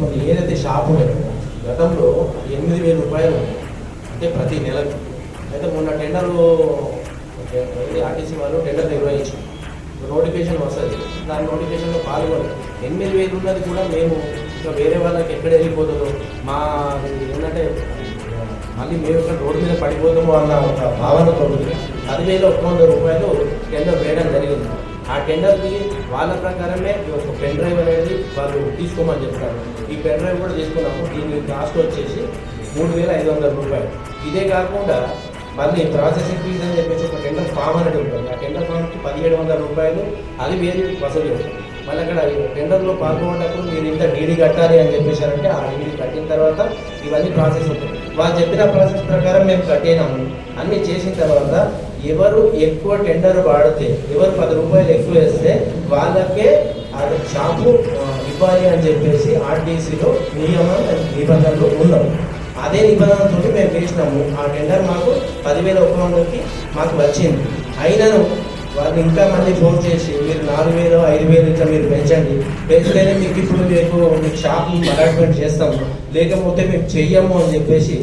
మనకి ఏదైతే షాపు గతంలో ఎనిమిది వేల రూపాయలు అంటే ప్రతి నెలకు. అయితే మొన్న టెండర్ ఆర్టీసీ వాళ్ళు టెండర్ నిర్వహించి నోటిఫికేషన్ వస్తుంది. దాని నోటిఫికేషన్లో పాల్గొని ఎనిమిది వేలు ఉన్నది కూడా మేము ఇంకా వేరే వాళ్ళకి ఎక్కడ వెళ్ళిపోతుందో మా ఏంటంటే మళ్ళీ మేము ఇక్కడ రోడ్డు మీద పడిపోతాము అన్న ఒక భావనతో పదివేల ఒక్క వంద రూపాయలు టెండర్ వేయడం జరిగింది. టెండర్కి వాళ్ళ ప్రకారమే ఒక పెన్ డ్రైవ్ అనేది వాళ్ళు తీసుకోమని చెప్తారు. ఈ పెన్ డ్రైవ్ కూడా తీసుకున్నాము దీని కాస్ట్ వచ్చేసి మూడు వేల ఐదు వందల రూపాయలు. ఇదే కాకుండా మళ్ళీ ప్రాసెసింగ్ ఫీజ్ అని చెప్పేసి ఒక టెండర్ ఫామ్ అనేది ఉంటుంది. ఆ టెండర్ ఫామ్కి పదిహేడు వందల రూపాయలు అది వేరే వసూలు చేస్తారు. మళ్ళీ అక్కడ టెండర్లో పాల్గొనేటప్పుడు మీరు ఇంత డీడీ కట్టాలి అని చెప్పేశారంటే ఆ డీడీ కట్టిన తర్వాత ఇవన్నీ ప్రాసెస్ ఉంటుంది వాళ్ళు చెప్పిన ప్రాసెస్ ప్రకారం మేము కట్టేనాము. అన్నీ చేసిన తర్వాత ఎవరు ఎక్కువ టెండర్ వాడితే ఎవరు పది రూపాయలు ఎక్కువ వేస్తే వాళ్ళకే అది షాపు ఇవ్వాలి అని చెప్పేసి ఆర్టీసీలో నియమం నిబంధనలు ఉన్నాయి అదే నిబంధనతో మేము పిలిచినాము ఆ టెండర్ మాకు పదివేల ఒక్క వందలకి మాకు వచ్చింది. అయినను వారిని ఇంకా మళ్ళీ ఫోన్ చేసి మీరు నాలుగు వేలు ఐదు వేలు ఇట్లా మీరు పెంచండి. పెంచితేనే మీకు ఇప్పుడు మీకు మీకు షాప్ అలాట్మెంట్ చేస్తాము. లేకపోతే మేము చెయ్యము అని చెప్పేసి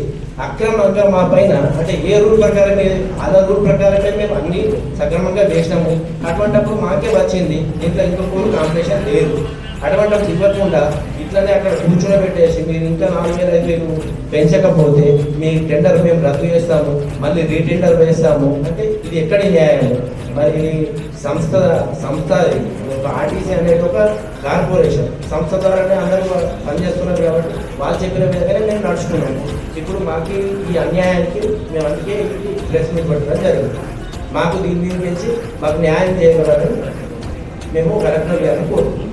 అక్రమంగా మా పైన అంటే ఏ రూల్ ప్రకారమే అలా రూల్ ప్రకారమే మేము అన్ని సక్రమంగా వేసినాము అటువంటప్పుడు మాకే వచ్చింది. దీంట్లో ఇంకొక కాంపిటీషన్ లేదు. అటువంటిప్పుడు ఇవ్వకుండా ఇట్లనే అక్కడ కూర్చోబెట్టేసి మీరు ఇంకా నాలుగు వేల ఐదు వేలు పెంచకపోతే మీ టెండర్ మేము రద్దు చేస్తాము మళ్ళీ రీటెండర్ వేస్తాము. అంటే ఇది ఎక్కడ న్యాయము మరి సంస్థ సంస్థ ఒక ఆర్టీసీ అనేది ఒక కార్పొరేషన్. సంస్థ ద్వారానే అందరూ పనిచేస్తున్నారు కాబట్టి వాళ్ళు చెప్పిన విధంగానే మేము నడుచుకున్నాము. ఇప్పుడు మాకు ఈ అన్యాయానికి మేము అందుకే ప్రెస్ మీట్ పెట్టడం జరిగింది. మాకు దీని దీని గురించి మాకు న్యాయం చేయగలరని మేము కలెక్టర్ గారిని కోరుకుంటున్నాం